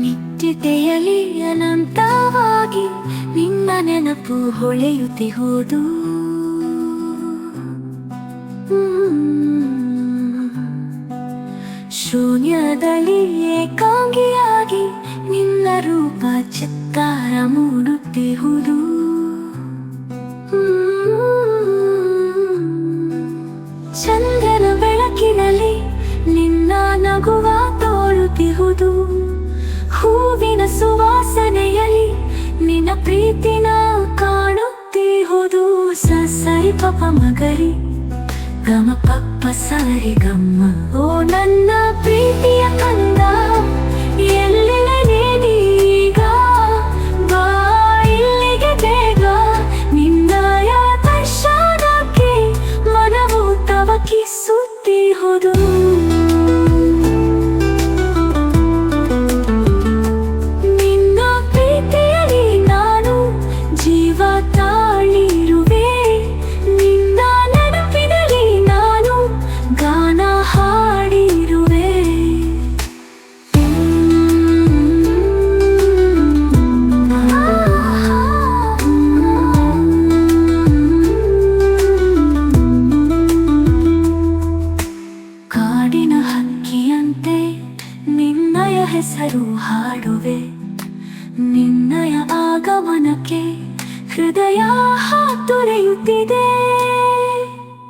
ನಿತ್ಯತೆಯಲ್ಲಿ ಅನಂತವಾಗಿ ನಿನ್ನ ನೆನಪು ಹೊಳೆಯುತ್ತಿಹುದು ಶೂನ್ಯದಲ್ಲಿ ಏಕಾಂಗಿಯಾಗಿ ನಿನ್ನ ರೂಪ ಚಿತ್ತಾರ ಮೂಡುತ್ತಿಹುದು ಚಂದನ ಬೆಳಕಿನಲ್ಲಿ ನಿನ್ನ ನಗುವ ತೋರುತ್ತಿಹುದು. ಹೂವಿನ ಸುವಾಸನೆಯಲ್ಲಿ ನಿನ್ನ ಪ್ರೀತಿನ ಕಾಣುತ್ತಿಹುದು. ಸರಿ ಪಪ ಮಗರಿ, ಗಮ ಪಪ್ಪ ಸರಿ ಗಮ್ಮ. ಓ ನನ್ನ ಪ್ರೀತಿಯ ಕಂದ ಎಲ್ಲಿದೆ ಹಾಡುವೆ ನಿನ್ನಯ ಆಗಮನಕ್ಕೆ ಹೃದಯ ಹಾತೊರೆಯುತ್ತಿದೆ.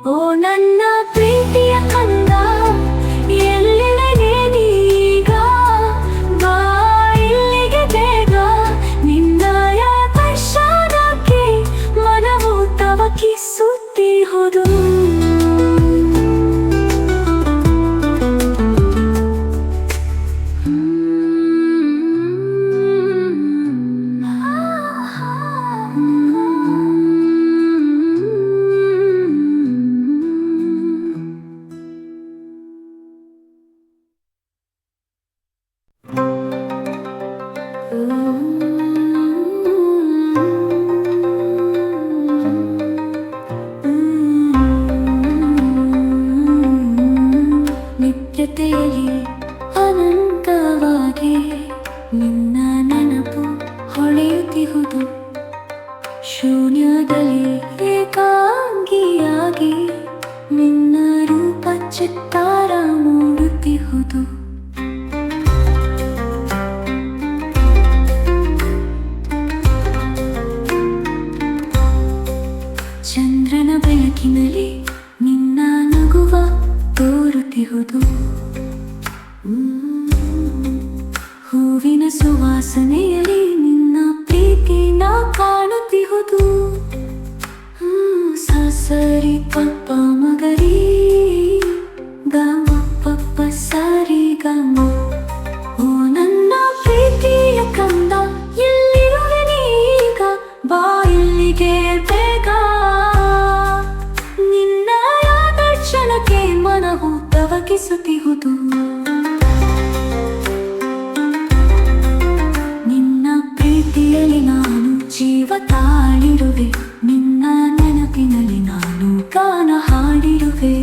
ಓ ನನ್ನ ಪ್ರೀತಿಯ ಕಂದ ನಿತ್ಯತೆಯಲ್ಲಿ ಅನಂತವಾಗಿ ನಿನ್ನ ನೆನಪು ಹೊಳೆಯುತ್ತಿಹುದು ಶೂನ್ಯದಲ್ಲಿ ಏಕಾಂಗಿಯಾಗಿ ನಿನ್ನ ರೂಪ ಚಿತ್ತಾರ ಮೂಡುತ್ತಿಹುದು ಚಂದ್ರನ ಬೆಳಕಿನಲ್ಲಿ ನಿನ್ನ ನಗುವ ತೋರುತ್ತಿಹುದು. ಹೂವಿನ ಸುವಾಸನೆಯಲ್ಲಿ ನಿನ್ನ ಪ್ರೀತಿನ ಕಾಣುತ್ತಿಹುದು. ಹ್ಮ್, ಸ ಸರಿ ಪಪ್ಪ ಮಗರಿ. ಗಮ ಪಪ್ಪ ಸರಿ ಗಮ ಓ ನನ್ನ ಪ್ರೀತಿಯ ಕಂದ ಎಲ್ಲಿರುವೆ ನೀಗ? ಬಾ ಇಲ್ಲಿಗೆ ಬೇಗ? ನಿನ್ನ ದರ್ಶನಕ್ಕೆ ಮನವು ತವಕಿಸುತ್ತಿಹುದು. ನಾನು ಜೀವ ತಾಳಿರುವೆ ನಿನ್ನ ನೆನಪಿನಲ್ಲಿ ನಾನು ಗಾನ ಹಾಡಿರುವೆ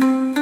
ನಿನ್ನಯ